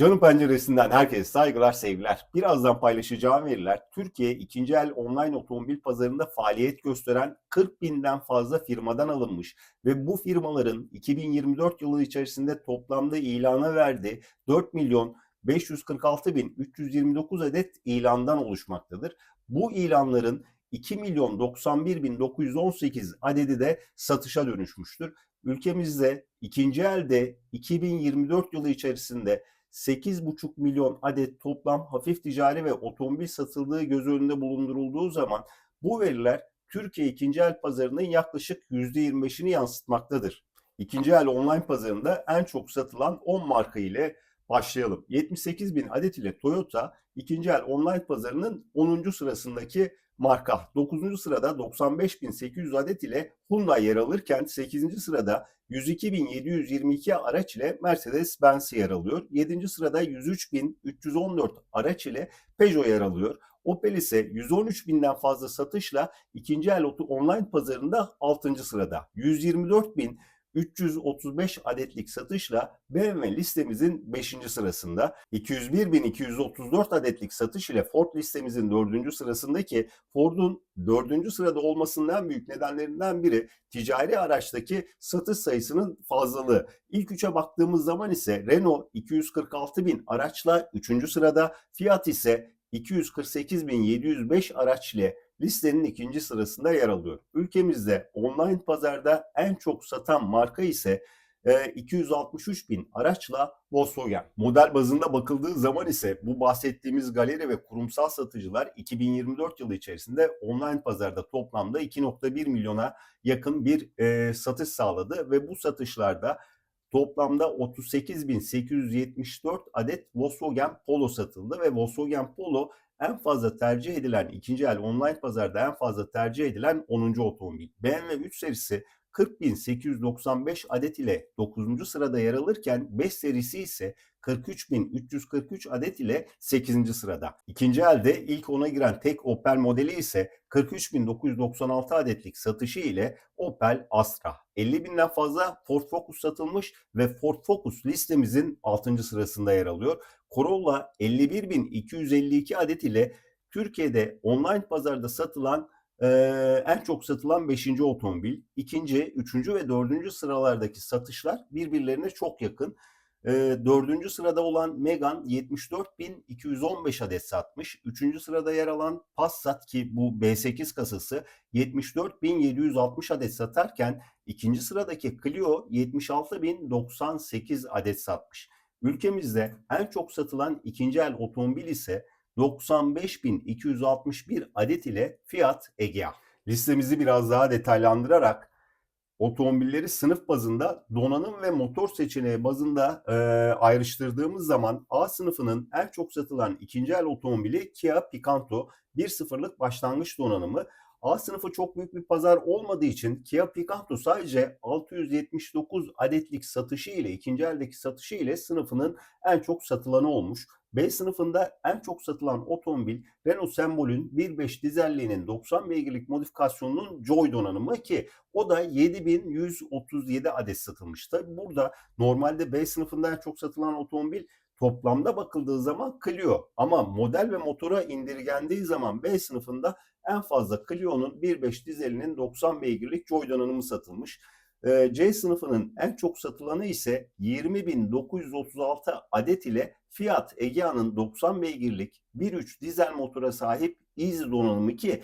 Canım penceresinden herkese saygılar, sevgiler. Birazdan paylaşacağım veriler Türkiye ikinci el online otomobil pazarında faaliyet gösteren 40 binden fazla firmadan alınmış ve bu firmaların 2024 yılı içerisinde toplamda ilana verdiği 4 milyon 546 bin 329 adet ilandan oluşmaktadır. Bu ilanların 2 milyon 91 bin 918 adedi de satışa dönüşmüştür. Ülkemizde ikinci elde 2024 yılı içerisinde 8,5 milyon adet toplam hafif ticari ve otomobil satıldığı göz önünde bulundurulduğu zaman bu veriler Türkiye ikinci el pazarının yaklaşık %25'ini yansıtmaktadır. İkinci el online pazarında en çok satılan 10 marka ile başlayalım. 78 bin adet ile Toyota ikinci el online pazarının 10. sırasındaki marka. 9. sırada 95.800 adet ile Hyundai yer alırken 8. sırada 102.722 araç ile Mercedes-Benz yer alıyor. 7. sırada 103.314 araç ile Peugeot yer alıyor. Opel ise 113.000'den fazla satışla ikinci el otu online pazarında 6. sırada. 124.000 335 adetlik satışla BMW listemizin 5. sırasında, 201.234 adetlik satış ile Ford listemizin 4. sırasındaki Ford'un 4. sırada olmasının en büyük nedenlerinden biri ticari araçtaki satış sayısının fazlalığı. İlk üçe baktığımız zaman ise Renault 246.000 araçla 3. sırada, Fiat ise 248.705 araç ile listenin ikinci sırasında yer alıyor. Ülkemizde online pazarda en çok satan marka ise 263 bin araçla Volkswagen. Model bazında bakıldığı zaman ise bu bahsettiğimiz galeri ve kurumsal satıcılar 2024 yılı içerisinde online pazarda toplamda 2.1 milyona yakın bir e, satış sağladı ve bu satışlarda toplamda 38.874 adet Volkswagen Polo satıldı ve Volkswagen Polo en fazla tercih edilen ikinci el online pazarda en fazla tercih edilen 10. otomobil. BMW 3 serisi 40.895 adet ile 9. sırada yer alırken 5 serisi ise 43.343 adet ile 8. sırada. İkinci elde ilk ona giren tek Opel modeli ise 43.996 adetlik satışı ile Opel Astra. 50.000'den fazla Ford Focus satılmış ve Ford Focus listemizin 6. sırasında yer alıyor. Corolla 51.252 adet ile Türkiye'de online pazarda satılan ee, en çok satılan 5. otomobil. ikinci, üçüncü ve dördüncü sıralardaki satışlar birbirlerine çok yakın. Ee, dördüncü sırada olan Megan 74.215 adet satmış. Üçüncü sırada yer alan Passat ki bu B8 kasası 74.760 adet satarken ikinci sıradaki Clio 76.098 adet satmış. Ülkemizde en çok satılan ikinci el otomobil ise 95.261 adet ile Fiat Egea. Listemizi biraz daha detaylandırarak otomobilleri sınıf bazında donanım ve motor seçeneği bazında e, ayrıştırdığımız zaman A sınıfının en çok satılan ikinci el otomobili Kia Picanto 1.0'lık başlangıç donanımı A sınıfı çok büyük bir pazar olmadığı için Kia Picanto sadece 679 adetlik satışı ile ikinci eldeki satışı ile sınıfının en çok satılanı olmuş. B sınıfında en çok satılan otomobil Renault Sembol'ün 1.5 dizelliğinin 90 beygirlik modifikasyonunun Joy donanımı ki o da 7137 adet satılmış. Burada normalde B sınıfında en çok satılan otomobil toplamda bakıldığı zaman Clio ama model ve motora indirgendiği zaman B sınıfında en fazla Clio'nun 1.5 dizelinin 90 beygirlik Joy donanımı satılmış. C sınıfının en çok satılanı ise 20.936 adet ile Fiat Egea'nın 90 beygirlik 1.3 dizel motora sahip Easy donanımı ki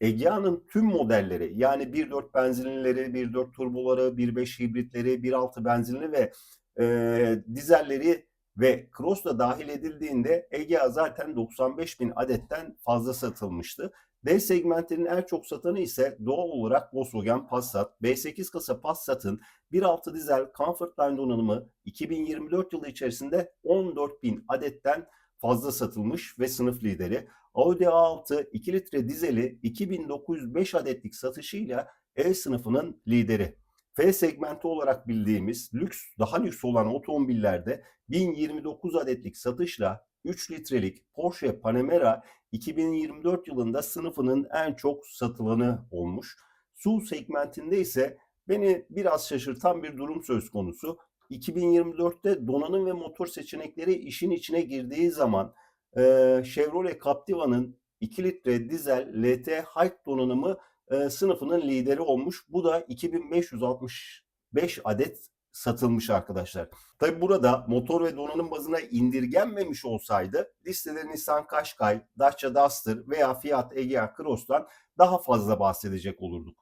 Egea'nın tüm modelleri yani 1.4 benzinlileri, 1.4 turboları, 1.5 hibritleri, 1.6 benzinli ve e, dizelleri ve Cross da dahil edildiğinde Egea zaten 95 bin adetten fazla satılmıştı. D segmentinin en çok satanı ise doğal olarak Volkswagen Passat. B8 kasa Passat'ın 1.6 dizel Comfortline donanımı 2024 yılı içerisinde 14 bin adetten fazla satılmış ve sınıf lideri. Audi A6 2 litre dizeli 2905 adetlik satışıyla E sınıfının lideri. F segmenti olarak bildiğimiz lüks, daha lüks olan otomobillerde 1029 adetlik satışla 3 litrelik Porsche Panamera 2024 yılında sınıfının en çok satılanı olmuş. SUV segmentinde ise beni biraz şaşırtan bir durum söz konusu. 2024'te donanım ve motor seçenekleri işin içine girdiği zaman e, Chevrolet Captiva'nın 2 litre dizel LT High donanımı e, sınıfının lideri olmuş. Bu da 2565 adet satılmış arkadaşlar. Tabi burada motor ve donanım bazına indirgenmemiş olsaydı listede Nissan Qashqai, Dacia Duster veya Fiat Egea Cross'tan daha fazla bahsedecek olurduk.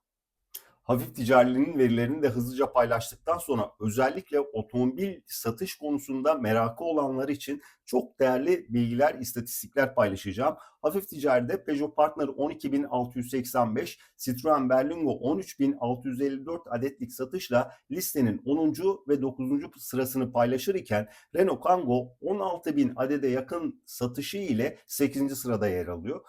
Hafif ticarinin verilerini de hızlıca paylaştıktan sonra özellikle otomobil satış konusunda merakı olanlar için çok değerli bilgiler, istatistikler paylaşacağım. Hafif ticaride Peugeot Partner 12685, Citroen Berlingo 13654 adetlik satışla listenin 10. ve 9. sırasını paylaşır iken Renault Kangoo 16000 adede yakın satışı ile 8. sırada yer alıyor.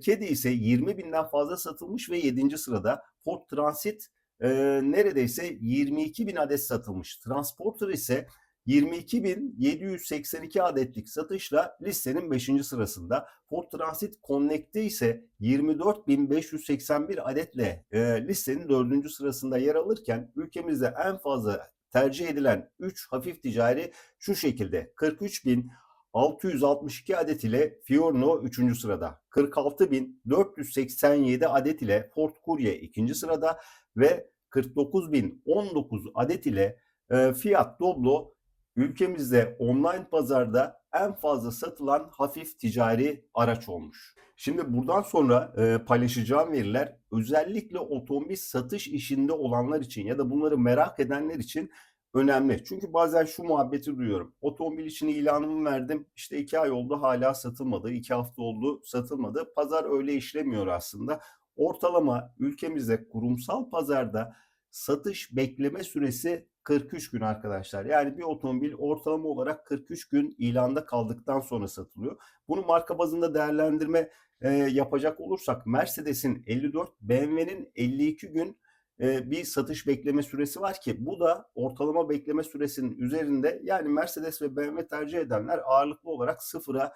Kedi ise 20 binden fazla satılmış ve 7. sırada. Ford Transit e, neredeyse 22 bin adet satılmış. Transporter ise 22.782 adetlik satışla listenin 5. sırasında. Ford Transit Connect'te ise 24.581 adetle e, listenin 4. sırasında yer alırken ülkemizde en fazla tercih edilen 3 hafif ticari şu şekilde 43.000 662 adet ile Fiorino 3. sırada, 46.487 adet ile Ford Courier 2. sırada ve 49.019 adet ile e, Fiat Doblo ülkemizde online pazarda en fazla satılan hafif ticari araç olmuş. Şimdi buradan sonra e, paylaşacağım veriler özellikle otomobil satış işinde olanlar için ya da bunları merak edenler için önemli. Çünkü bazen şu muhabbeti duyuyorum. Otomobil için ilanımı verdim. İşte iki ay oldu hala satılmadı. iki hafta oldu satılmadı. Pazar öyle işlemiyor aslında. Ortalama ülkemizde kurumsal pazarda satış bekleme süresi 43 gün arkadaşlar. Yani bir otomobil ortalama olarak 43 gün ilanda kaldıktan sonra satılıyor. Bunu marka bazında değerlendirme e, yapacak olursak Mercedes'in 54, BMW'nin 52 gün bir satış bekleme süresi var ki bu da ortalama bekleme süresinin üzerinde yani Mercedes ve BMW tercih edenler ağırlıklı olarak sıfıra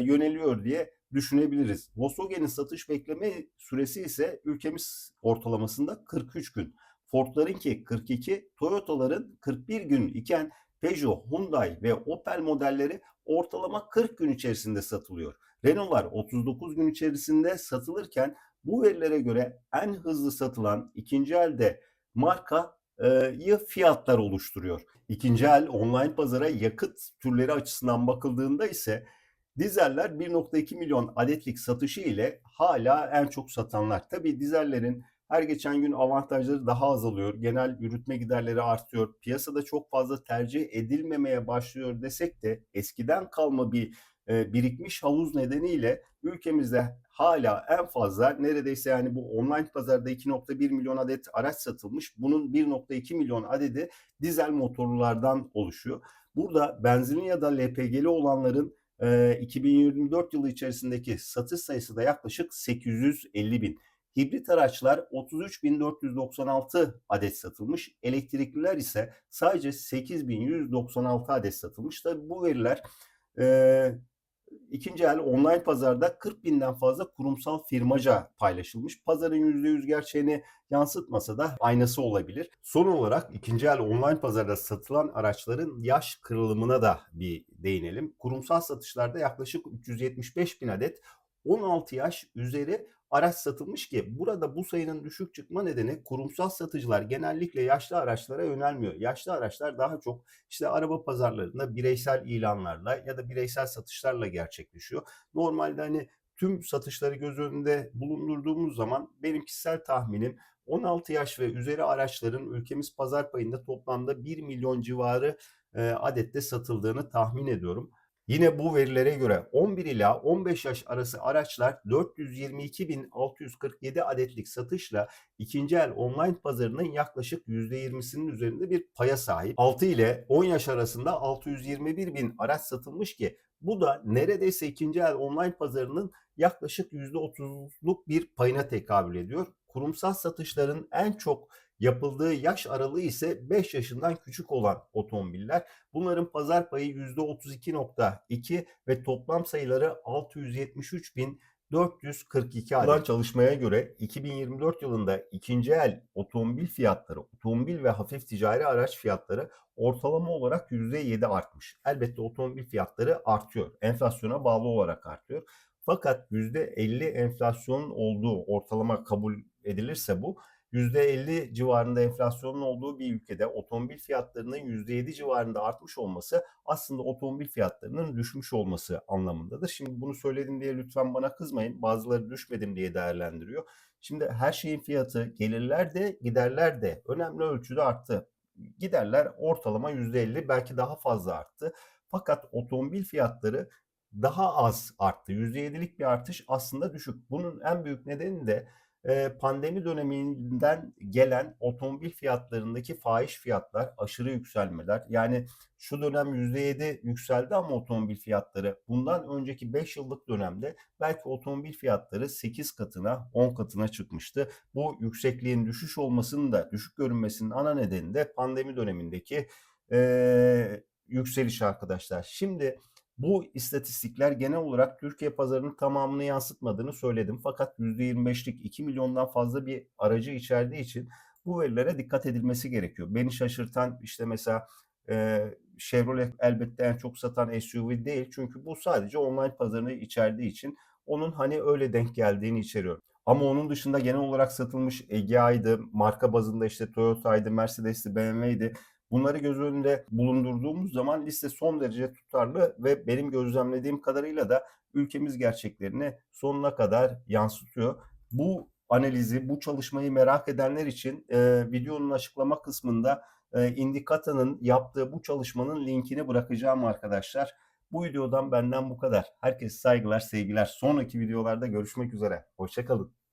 yöneliyor diye düşünebiliriz. Volkswagen'in satış bekleme süresi ise ülkemiz ortalamasında 43 gün. Ford'larınki 42, Toyota'ların 41 gün iken Peugeot, Hyundai ve Opel modelleri ortalama 40 gün içerisinde satılıyor. Renault'lar 39 gün içerisinde satılırken bu verilere göre en hızlı satılan ikinci elde markayı fiyatlar oluşturuyor. İkinci el online pazara yakıt türleri açısından bakıldığında ise dizeller 1.2 milyon adetlik satışı ile hala en çok satanlar. Tabi dizellerin her geçen gün avantajları daha azalıyor. Genel yürütme giderleri artıyor. Piyasada çok fazla tercih edilmemeye başlıyor desek de eskiden kalma bir birikmiş havuz nedeniyle ülkemizde hala en fazla neredeyse yani bu online pazarda 2.1 milyon adet araç satılmış. Bunun 1.2 milyon adedi dizel motorlulardan oluşuyor. Burada benzinli ya da LPG'li olanların e, 2024 yılı içerisindeki satış sayısı da yaklaşık 850 bin. Hibrit araçlar 33.496 adet satılmış. Elektrikliler ise sadece 8.196 adet satılmış. Tabi bu veriler e, ikinci el online pazarda 40 binden fazla kurumsal firmaca paylaşılmış. Pazarın %100 gerçeğini yansıtmasa da aynası olabilir. Son olarak ikinci el online pazarda satılan araçların yaş kırılımına da bir değinelim. Kurumsal satışlarda yaklaşık 375 bin adet 16 yaş üzeri araç satılmış ki burada bu sayının düşük çıkma nedeni kurumsal satıcılar genellikle yaşlı araçlara yönelmiyor. Yaşlı araçlar daha çok işte araba pazarlarında bireysel ilanlarla ya da bireysel satışlarla gerçekleşiyor. Normalde hani tüm satışları göz önünde bulundurduğumuz zaman benim kişisel tahminim 16 yaş ve üzeri araçların ülkemiz pazar payında toplamda 1 milyon civarı adette satıldığını tahmin ediyorum. Yine bu verilere göre 11 ila 15 yaş arası araçlar 422.647 adetlik satışla ikinci el online pazarının yaklaşık %20'sinin üzerinde bir paya sahip. 6 ile 10 yaş arasında 621 bin araç satılmış ki bu da neredeyse ikinci el online pazarının yaklaşık %30'luk bir payına tekabül ediyor. Kurumsal satışların en çok Yapıldığı yaş aralığı ise 5 yaşından küçük olan otomobiller. Bunların pazar payı %32.2 ve toplam sayıları 673 bin 442 adet. Çalışmaya göre 2024 yılında ikinci el otomobil fiyatları, otomobil ve hafif ticari araç fiyatları ortalama olarak %7 artmış. Elbette otomobil fiyatları artıyor. Enflasyona bağlı olarak artıyor. Fakat %50 enflasyonun olduğu ortalama kabul edilirse bu %50 civarında enflasyonun olduğu bir ülkede otomobil fiyatlarının %7 civarında artmış olması aslında otomobil fiyatlarının düşmüş olması anlamındadır. Şimdi bunu söyledim diye lütfen bana kızmayın. Bazıları düşmedim diye değerlendiriyor. Şimdi her şeyin fiyatı gelirler de giderler de önemli ölçüde arttı. Giderler ortalama %50 belki daha fazla arttı. Fakat otomobil fiyatları daha az arttı. %7'lik bir artış aslında düşük. Bunun en büyük nedeni de pandemi döneminden gelen otomobil fiyatlarındaki fahiş fiyatlar, aşırı yükselmeler. Yani şu dönem %7 yükseldi ama otomobil fiyatları bundan önceki 5 yıllık dönemde belki otomobil fiyatları 8 katına 10 katına çıkmıştı. Bu yüksekliğin düşüş olmasının da düşük görünmesinin ana nedeni de pandemi dönemindeki e, yükseliş arkadaşlar. Şimdi bu istatistikler genel olarak Türkiye pazarının tamamını yansıtmadığını söyledim. Fakat %25'lik 2 milyondan fazla bir aracı içerdiği için bu verilere dikkat edilmesi gerekiyor. Beni şaşırtan işte mesela e, Chevrolet elbette en çok satan SUV değil. Çünkü bu sadece online pazarını içerdiği için onun hani öyle denk geldiğini içeriyor. Ama onun dışında genel olarak satılmış Egea'ydı, marka bazında işte Toyota'ydı, Mercedes'ti, BMW'ydi. Bunları göz önünde bulundurduğumuz zaman liste son derece tutarlı ve benim gözlemlediğim kadarıyla da ülkemiz gerçeklerini sonuna kadar yansıtıyor. Bu analizi, bu çalışmayı merak edenler için e, videonun açıklama kısmında e, Indicata'nın yaptığı bu çalışmanın linkini bırakacağım arkadaşlar. Bu videodan benden bu kadar. Herkese saygılar, sevgiler. Sonraki videolarda görüşmek üzere. Hoşçakalın.